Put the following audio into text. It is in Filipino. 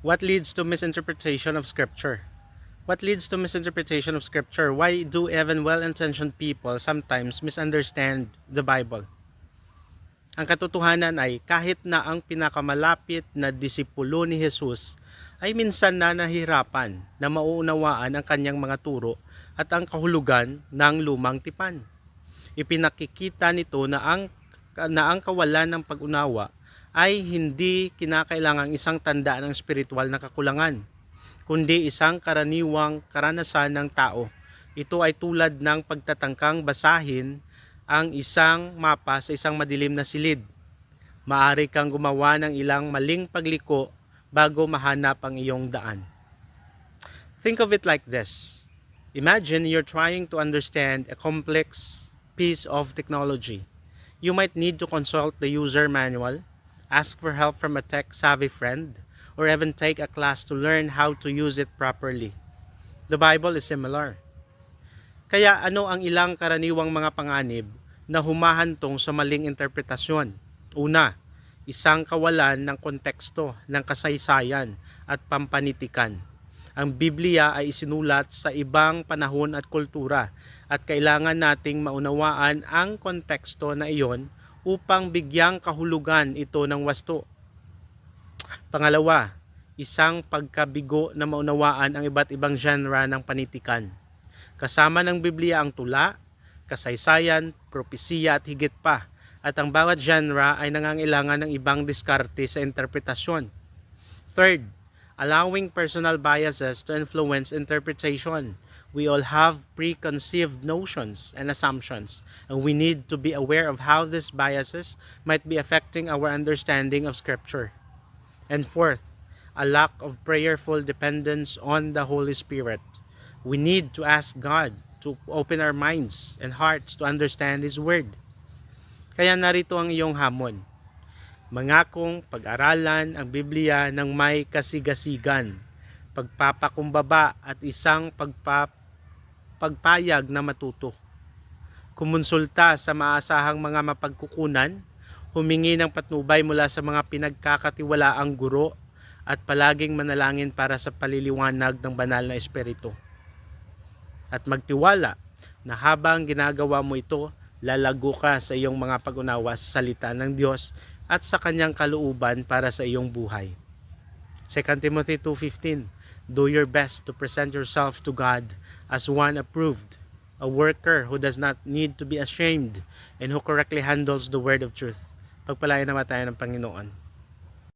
What leads to misinterpretation of scripture? What leads to misinterpretation of scripture? Why do even well-intentioned people sometimes misunderstand the Bible? Ang katotohanan ay kahit na ang pinakamalapit na disipulo ni Jesus ay minsan na nahirapan na mauunawaan ang kanyang mga turo at ang kahulugan ng lumang tipan. Ipinakikita nito na ang na ang kawalan ng pag-unawa ay hindi kinakailangang isang tanda ng spiritual na kakulangan, kundi isang karaniwang karanasan ng tao. Ito ay tulad ng pagtatangkang basahin ang isang mapa sa isang madilim na silid. Maari kang gumawa ng ilang maling pagliko bago mahanap ang iyong daan. Think of it like this. Imagine you're trying to understand a complex piece of technology. You might need to consult the user manual, ask for help from a tech-savvy friend, or even take a class to learn how to use it properly. The Bible is similar. Kaya ano ang ilang karaniwang mga panganib na humahantong sa maling interpretasyon? Una, isang kawalan ng konteksto ng kasaysayan at pampanitikan. Ang Biblia ay isinulat sa ibang panahon at kultura at kailangan nating maunawaan ang konteksto na iyon upang bigyang kahulugan ito ng wasto. Pangalawa, isang pagkabigo na maunawaan ang iba't ibang genre ng panitikan. Kasama ng Biblia ang tula, kasaysayan, propesiya at higit pa at ang bawat genre ay nangangailangan ng ibang diskarte sa interpretasyon. Third, allowing personal biases to influence interpretation. We all have preconceived notions and assumptions, and we need to be aware of how these biases might be affecting our understanding of Scripture. And fourth, a lack of prayerful dependence on the Holy Spirit. We need to ask God to open our minds and hearts to understand His Word. Kaya narito ang iyong hamon. Mangakong pag-aralan ang Biblia ng may kasigasigan, pagpapakumbaba at isang pagpa, pagpayag na matuto. Kumonsulta sa maasahang mga mapagkukunan, humingi ng patnubay mula sa mga pinagkakatiwalaang guro at palaging manalangin para sa paliliwanag ng banal na espiritu. At magtiwala na habang ginagawa mo ito, lalago ka sa iyong mga pag-unawa sa salita ng Diyos at sa kanyang kalooban para sa iyong buhay. 2 Timothy 2.15 Do your best to present yourself to God as one approved, a worker who does not need to be ashamed and who correctly handles the word of truth. Pagpalayan naman tayo ng Panginoon.